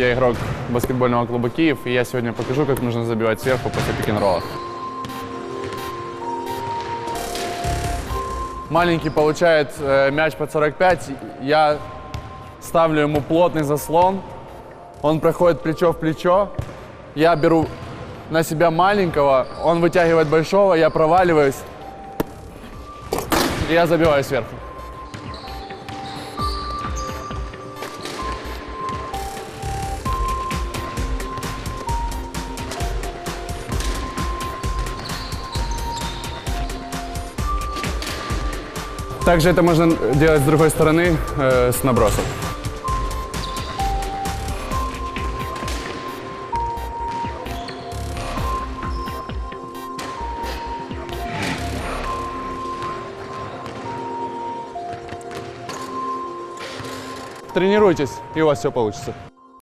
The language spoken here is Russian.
я игрок баскетбольного клуба Киев, и я сегодня покажу, как нужно забивать сверху после пик-н-ролла. Маленький получает э, мяч под 45, я ставлю ему плотный заслон, он проходит плечо в плечо, я беру на себя маленького, он вытягивает большого, я проваливаюсь, и я забиваю сверху. Также это можно делать с другой стороны, э, с набросом. Тренируйтесь, и у вас все получится.